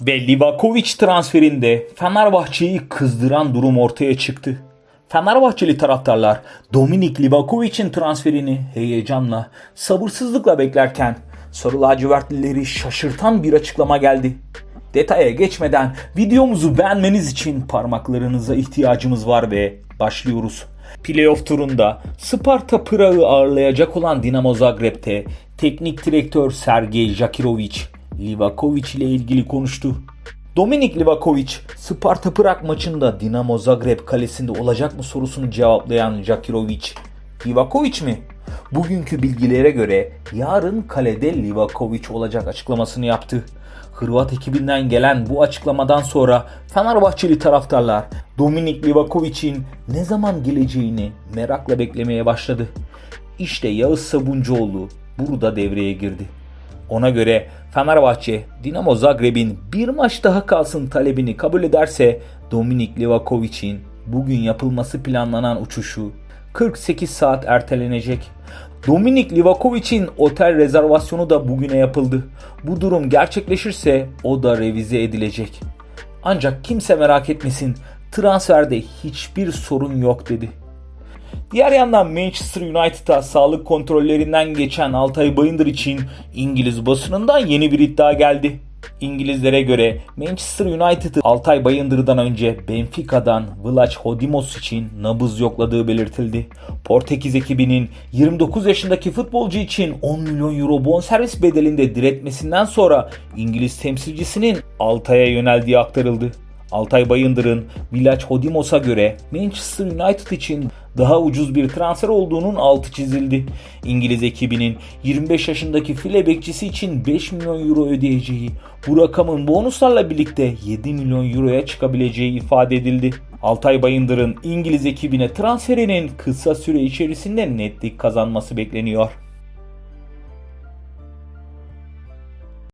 Ve Livakovic transferinde Fenerbahçe'yi kızdıran durum ortaya çıktı. Fenerbahçeli taraftarlar Dominik Livakovic'in transferini heyecanla, sabırsızlıkla beklerken Sarı lacivertlileri şaşırtan bir açıklama geldi. Detaya geçmeden videomuzu beğenmeniz için parmaklarınıza ihtiyacımız var ve başlıyoruz. Playoff turunda Sparta Prag'ı ağırlayacak olan Dinamo Zagreb'te teknik direktör Sergej Jakirovic Livakovic ile ilgili konuştu. Dominik Livakovic, Sparta Prag maçında Dinamo Zagreb kalesinde olacak mı sorusunu cevaplayan Jakirovic, Livakovic mi? Bugünkü bilgilere göre yarın kalede Livakovic olacak açıklamasını yaptı. Hırvat ekibinden gelen bu açıklamadan sonra Fenerbahçeli taraftarlar Dominik Livakovic'in ne zaman geleceğini merakla beklemeye başladı. İşte Yağız Sabuncuoğlu burada devreye girdi. Ona göre Fenerbahçe Dinamo Zagreb'in bir maç daha kalsın talebini kabul ederse Dominik Livakovic'in bugün yapılması planlanan uçuşu 48 saat ertelenecek. Dominik Livakovic'in otel rezervasyonu da bugüne yapıldı. Bu durum gerçekleşirse o da revize edilecek. Ancak kimse merak etmesin transferde hiçbir sorun yok dedi. Diğer yandan Manchester United'a sağlık kontrollerinden geçen Altay Bayındır için İngiliz basınından yeni bir iddia geldi. İngilizlere göre Manchester United Altay Bayındır'dan önce Benfica'dan Vlach Hodimos için nabız yokladığı belirtildi. Portekiz ekibinin 29 yaşındaki futbolcu için 10 milyon euro bonservis bedelinde diretmesinden sonra İngiliz temsilcisinin Altay'a yöneldiği aktarıldı. Altay Bayındır'ın Village Hodimos'a göre Manchester United için daha ucuz bir transfer olduğunun altı çizildi. İngiliz ekibinin 25 yaşındaki file bekçisi için 5 milyon euro ödeyeceği, bu rakamın bonuslarla birlikte 7 milyon euroya çıkabileceği ifade edildi. Altay Bayındır'ın İngiliz ekibine transferinin kısa süre içerisinde netlik kazanması bekleniyor.